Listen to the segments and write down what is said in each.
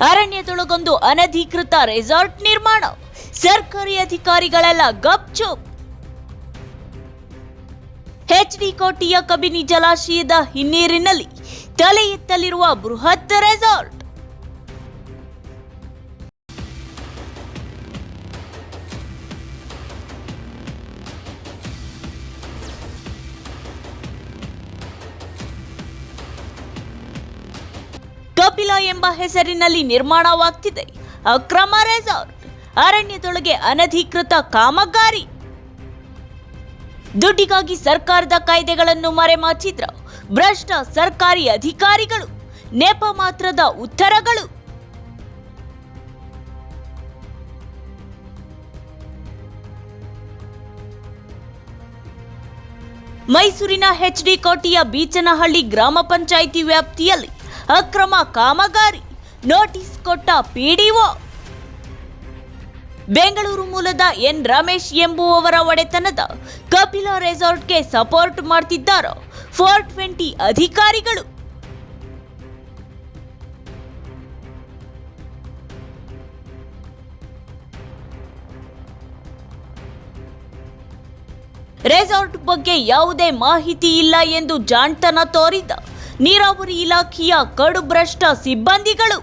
ಅರಣ್ಯದೊಳಗೊಂದು ಅನಧಿಕೃತ ರೆಸಾರ್ಟ್ ನಿರ್ಮಾಣ. ಸರ್ಕಾರಿ ಅಧಿಕಾರಿಗಳೆಲ್ಲ ಗಪ್ಚುಪ್. ಕೋಟೆಯ ಕಬಿನಿ ಜಲಾಶಯದ ಹಿನ್ನೀರಿನಲ್ಲಿ ತಲೆ ಎತ್ತಲಿರುವ ಬೃಹತ್ ರೆಸಾರ್ಟ್. ಕಪಿಲ ಎಂಬ ಹೆಸರಿನಲ್ಲಿ ನಿರ್ಮಾಣವಾಗ್ತಿದೆ. ಅಕ್ರಮ ರೆಸಾರ್ಟ್, ಅರಣ್ಯದೊಳಗೆ ಅನಧಿಕೃತ ಕಾಮಗಾರಿ. ದುಡ್ಡಿಗಾಗಿ ಸರ್ಕಾರದ ಕಾಯ್ದೆಗಳನ್ನು ಮರೆಮಾಚಿದ್ರ ಭ್ರಷ್ಟ ಸರ್ಕಾರಿ ಅಧಿಕಾರಿಗಳು, ನೆಪ ಮಾತ್ರದ ಉತ್ತರಗಳು. ಮೈಸೂರಿನ ಎಚ್ಡಿ ಕೋಟೆಯ ಬೀಚನಹಳ್ಳಿ ಗ್ರಾಮ ಪಂಚಾಯಿತಿ ವ್ಯಾಪ್ತಿಯಲ್ಲಿ ಅಕ್ರಮ ಕಾಮಗಾರಿ. ನೋಟಿಸ್ ಕೊಟ್ಟ ಪಿಡಿಒ ಬೆಂಗಳೂರು ಮೂಲದ ಎನ್ ರಮೇಶ್ ಎಂಬುವವರ ಒಡೆತನದ ಕಪಿಲ ರೆಸಾರ್ಟ್ಗೆ ಸಪೋರ್ಟ್ ಮಾಡ್ತಿದ್ದಾರ ಫೋರ್ ಟ್ವೆಂಟಿ ಅಧಿಕಾರಿಗಳು. ರೆಸಾರ್ಟ್ ಬಗ್ಗೆ ಯಾವುದೇ ಮಾಹಿತಿ ಇಲ್ಲ ಎಂದು ಜಾಣ್ತನ ತೋರಿದ ನೀರಾವರಿ ಇಲಾಖೆಯ ಕಡುಭ್ರಷ್ಟ ಸಿಬ್ಬಂದಿಗಳು.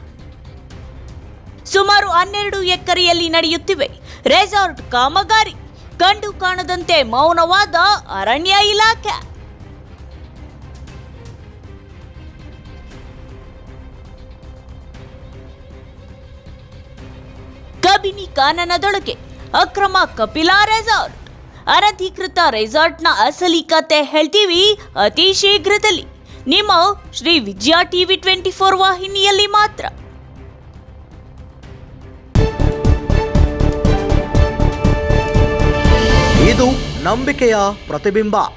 ಸುಮಾರು ಹನ್ನೆರಡು ಎಕರೆಯಲ್ಲಿ ನಡೆಯುತ್ತಿವೆ. ರೆಸಾರ್ಟ್ ಕಾಮಗಾರಿ. ಕಂಡು ಕಾಣದಂತೆ ಮೌನವಾದ ಅರಣ್ಯ ಇಲಾಖೆ. ಕಬಿನಿ ಕಾನನದೊಳಗೆ ಅಕ್ರಮ ಕಪಿಲಾ ರೆಸಾರ್ಟ್. ಅನಧಿಕೃತ ರೆಸಾರ್ಟ್ನ ಅಸಲಿ ಕತೆ ಹೇಳ್ತೀವಿ ಅತಿ ಶೀಘ್ರದಲ್ಲಿ. ನಿಮ್ಮ Shri Vijaya TV twenty four ವಾಹಿನಿಯಲ್ಲಿ ಮಾತ್ರ. ಇದು ನಂಬಿಕೆಯ ಪ್ರತಿಬಿಂಬ.